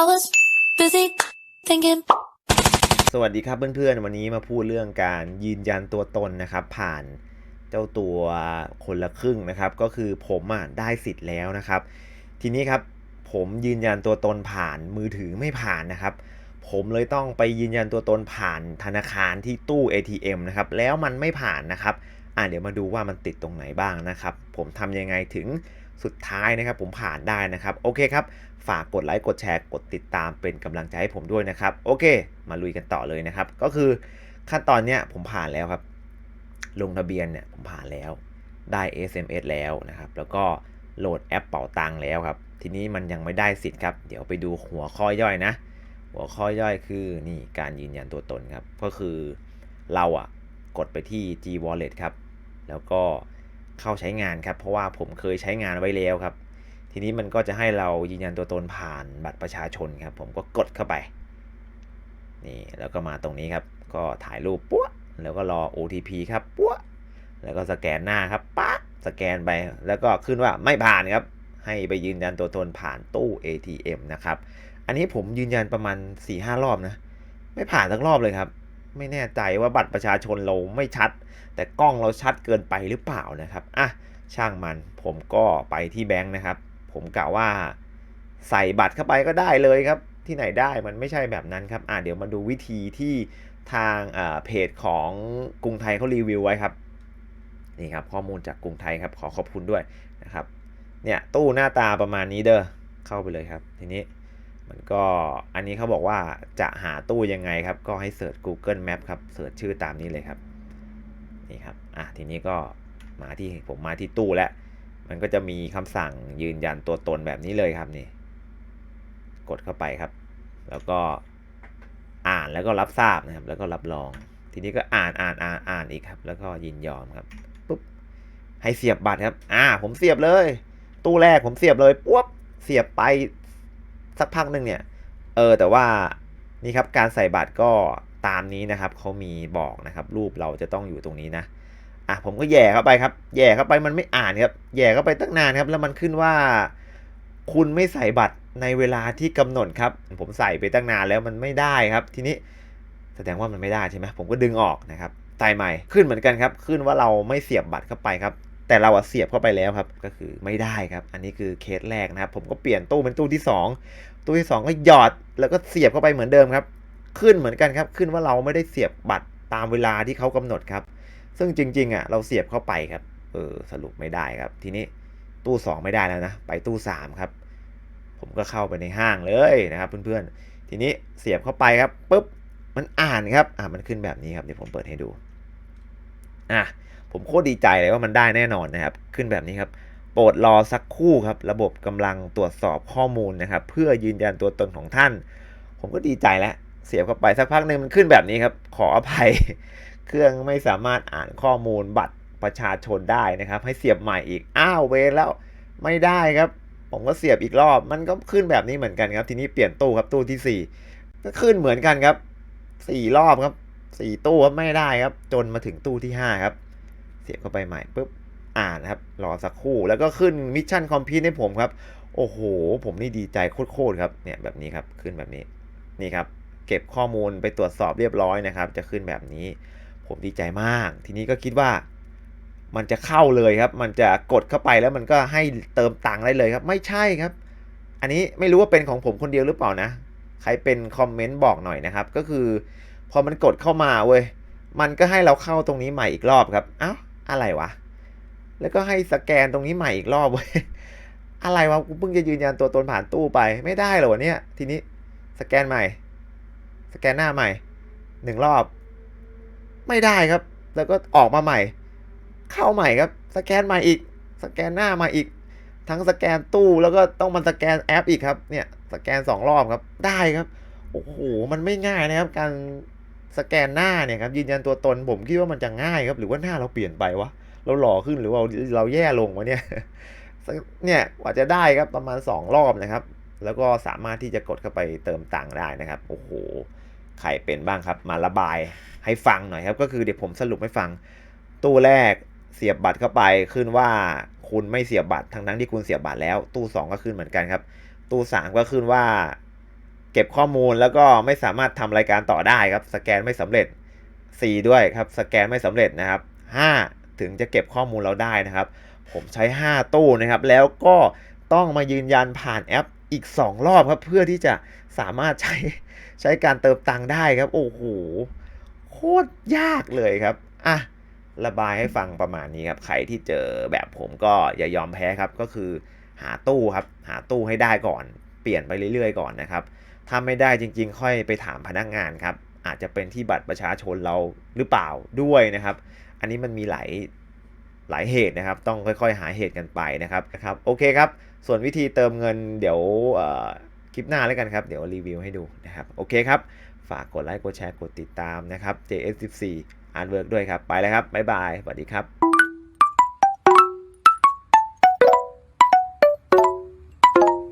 I was busy thinking. สวัสดีครับเพื่อนๆ วันนี้มาพูดเรื่องการยืนยันตัวตนนะครับ ผ่านเจ้าตัวคนละครึ่งนะครับ ก็คือผมอะได้สิทธิ์แล้วนะครับ ทีนี้ครับผมยืนยันตัวตนผ่านมือถือไม่ผ่านนะครับ ผมเลยต้องไปยืนยันตัวตนผ่านธนาคารที่ตู้ ATM นะครับ แล้วมันไม่ผ่านนะครับ อ่าเดี๋ยวมาดูว่ามันติดตรงไหนบ้างนะครับ ผมทำยังไงถึง สุดท้ายนะครับผมผ่านได้นะครับ โอเคครับ ฝากกดไลค์กดแชร์กดติดตามเป็นกำลังใจให้ผมด้วยนะครับ โอเค มาลุยกันต่อเลยนะครับ ก็คือขั้นตอนเนี้ยผมผ่านแล้วครับ ลงทะเบียนเนี่ยผมผ่านแล้วได้ SMS แล้วนะครับ แล้วก็โหลดแอปเป๋าตังค์แล้วครับ ทีนี้มันยังไม่ได้สิทธิ์ครับ เดี๋ยวไปดูหัวข้อย่อยนะ หัวข้อย่อยคือนี่การยืนยันตัวตนครับ ก็คือเราอะกดไปที่ G Wallet ครับ แล้วก็ เข้าใช้งานครับ เพราะว่าผมเคยใช้งานไว้แล้วครับ ทีนี้มันก็จะให้เรายืนยันตัวตนผ่านบัตรประชาชนครับ ผมก็กดเข้าไปนี่แล้วก็มาตรงนี้ครับ ก็ถ่ายรูปปุ๊บแล้วก็รอ OTP ครับปุ๊บแล้วก็สแกนหน้าครับปั๊บสแกนไป แล้วก็ขึ้นว่าไม่ผ่านครับ ให้ไปยืนยันตัวตนผ่านตู้ ATM นะครับ อันนี้ผมยืนยันประมาณ4-5รอบนะ ไม่ผ่านสักรอบเลยครับ ไม่แน่ใจว่าบัตรประชาชนเราไม่ชัด แต่กล้องเราชัดเกินไปหรือเปล่านะครับอะช่างมันผมก็ไปที่แบงค์นะครับ ผมกล่าวว่าใส่บัตรเข้าไปก็ได้เลยครับ ที่ไหนได้มันไม่ใช่แบบนั้นครับอะเดี๋ยวมาดูวิธีที่ทางอ่าเพจของกรุงไทยเขารีวิวไว้ครับนี่ครับข้อมูลจากกรุงไทยครับขอขอบคุณด้วยนะครับเนี่ยตู้หน้าตาประมาณนี้เด้อเข้าไปเลยครับทีนี้ มันก็อันนี้เขาบอกว่าจะหาตู้ยังไงครับ ก็ให้เสิร์ช Google Map ครับเสิร์ชชื่อตามนี้เลยครับนี่ครับอะทีนี้ก็มาที่ผมมาที่ตู้แล้ว มันก็จะมีคำสั่งยืนยันตัวตนแบบนี้เลยครับนี่ กดเข้าไปครับ แล้วก็อ่านแล้วก็รับทราบนะครับ แล้วก็รับรอง ทีนี้ก็อ่านอ่านอ่านอ่านอีกครับ แล้วก็ยินยอมครับปุ๊บให้เสียบบัตรครับ อ่า ผมเสียบเลย ตู้แรกผมเสียบเลยปุ๊บเสียบไป สักพักหนึ่งเนี่ย เออแต่ว่านี่ครับการใส่บัตรก็ตามนี้นะครับเขามีบอกนะครับ รูปเราจะต้องอยู่ตรงนี้นะอะผมก็แย่เข้าไปครับ แย่เข้าไปมันไม่อ่านครับแย่เข้าไปตั้งนานครับ แล้วมันขึ้นว่า คุณไม่ใส่บัตรในเวลาที่กำหนดครับ ผมใส่ไปตั้งนานแล้วมันไม่ได้ครับ ทีนี้แสดงว่ามันไม่ได้ใช่ไหมผมก็ดึงออกนะครับใายใหม่ขึ้นเหมือนกันครับ ขึ้นว่าเราไม่เสียบบัตรเข้าไปครับ แต่เราเสียบเข้าไปแล้วครับ ก็คือไม่ได้ครับ อันนี้คือเคสแรกนะครับ ผมก็เปลี่ยนตู้เป็นตู้ที่ 2 ตัวที่ 2 ก็หยอดแล้วก็เสียบเข้าไปเหมือนเดิมครับ ขึ้นเหมือนกันครับ ขึ้นว่าเราไม่ได้เสียบบัตรตามเวลาที่เขากำหนดครับ ซึ่งจริงๆอะเราเสียบเข้าไปครับ เออสรุปไม่ได้ครับ ทีนี้ตู้ 2 ไม่ได้แล้วนะ ไปตู้ 3 ครับ ผมก็เข้าไปในห้างเลยนะครับ เพื่อนๆ ทีนี้เสียบเข้าไปครับปุ๊บมันอ่านครับ อ่ามันขึ้นแบบนี้ครับเดี๋ยวผมเปิดให้ดู อะผมโคตรดีใจเลยว่ามันได้แน่นอนนะครับ ขึ้นแบบนี้ครับ โปรดรอสักคู่ครับ ระบบกำลังตรวจสอบข้อมูลนะครับ เพื่อยืนยันตัวตนของท่าน ผมก็ดีใจแล้ว เสียบเข้าไปสักพักหนึ่งมันขึ้นแบบนี้ครับ ขออภัย เครื่องไม่สามารถอ่านข้อมูลบัตรประชาชนได้นะครับ ให้เสียบใหม่อีก อ้าวเวแล้วไม่ได้ครับ ผมก็เสียบอีกรอบ มันก็ขึ้นแบบนี้เหมือนกันครับ ทีนี้เปลี่ยนตู้ครับตู้ที่สี่ก็ขึ้นเหมือนกันครับสี่รอบครับสี่ตู้ครับไม่ได้ครับ จนมาถึงตู้ที่ห้าครับ เสียบเข้าไปใหม่ปุ๊บ อ่านครับรอสักครู่แล้วก็ขึ้นมิชชั่นคอมพิวให้ผมครับ โอ้โห ผมนี่ดีใจโคตรๆครับเนี่ยแบบนี้ครับขึ้นแบบนี้นี่ครับ เก็บข้อมูลไปตรวจสอบเรียบร้อยนะครับ จะขึ้นแบบนี้ ผมดีใจมาก ทีนี้ก็คิดว่า มันจะเข้าเลยครับ มันจะกดเข้าไปแล้วมันก็ให้เติมตังค์ได้เลยครับ ไม่ใช่ครับ อันนี้ไม่รู้ว่าเป็นของผมคนเดียวหรือเปล่านะใครเป็นคอมเมนต์บอกหน่อยนะครับ ก็คือ พอมันกดเข้ามาเว้ยมันก็ให้เราเข้าตรงนี้ใหม่อีกรอบครับ เอ้าอะไรวะ แล้วก็ให้สแกนตรงนี้ใหม่อีกรอบเว้ยอะไรวะกูเพิ่งจะยืนยันตัวตนผ่านตู้ไปไม่ได้เหรอวะเนี่ย ทีนี้สแกนใหม่ สแกนหน้าใหม่หนึ่งรอบ ไม่ได้ครับ แล้วก็ออกมาใหม่ เข้าใหม่ครับ สแกนใหม่อีก สแกนหน้ามาอีก ทั้งสแกนตู้แล้วก็ต้องมันสแกนแอปอีกครับเนี่ย สแกนสองรอบครับ ได้ครับโอ้โหมันไม่ง่ายนะครับ การสแกนหน้าเนี่ยครับยืนยันตัวตนผมคิดว่ามันจะง่ายครับ หรือว่าหน้าเราเปลี่ยนไปวะ เราหล่อขึ้นหรือว่าเราแย่ลงวะเนี่ยเนี่ยกว่าจะได้ครับประมาณ 2 รอบนะครับ แล้วก็สามารถที่จะกดเข้าไปเติมตังค์ได้นะครับโอ้โหใครเป็นบ้างครับ มาระบายให้ฟังหน่อยครับ ก็คือเดี๋ยวผมสรุปให้ฟัง ตู้แรกเสียบบัตรเข้าไปขึ้นว่าคุณไม่เสียบบัตรทั้งนั้นที่คุณเสียบบัตรแล้ว ตู้ 2 ก็ขึ้นเหมือนกันครับ ตู้ 3 ก็ขึ้นว่า เก็บข้อมูลแล้วก็ไม่สามารถทำรายการต่อได้ครับ สแกนไม่สำเร็จ 4 ด้วยครับ สแกนไม่สำเร็จนะครับ 5 ถึงจะเก็บข้อมูลเราได้นะครับ ผมใช้ 5 ตู้นะครับ แล้วก็ต้องมายืนยันผ่านแอปอีก 2 รอบครับ เพื่อที่จะสามารถใช้ใช้การเติมตังค์ได้ครับ โอ้โหโคตรยากเลยครับอะระบายให้ฟังประมาณนี้ครับ ใครที่เจอแบบผมก็อย่ายอมแพ้ครับ ก็คือหาตู้ครับ หาตู้ให้ได้ก่อน เปลี่ยนไปเรื่อยๆก่อนนะครับ ถ้าไม่ได้จริง ๆ ค่อยไปถามพนักงานครับ อาจจะเป็นที่บัตรประชาชนเราหรือเปล่าด้วยนะครับ อันนี้มันมีหลายหลายเหตุนะครับ ต้องค่อยๆ หาเหตุกันไปนะครับนะครับ โอเคครับ ส่วนวิธีเติมเงินเดี๋ยวคลิปหน้าแล้วกันครับ เดี๋ยวรีวิวให้ดูนะครับ โอเคครับ ฝากกดไลค์ กดแชร์ กดติดตามนะครับ JS14 Artwork ด้วยครับ ไปแล้วครับ บ๊ายบาย สวัสดีครับ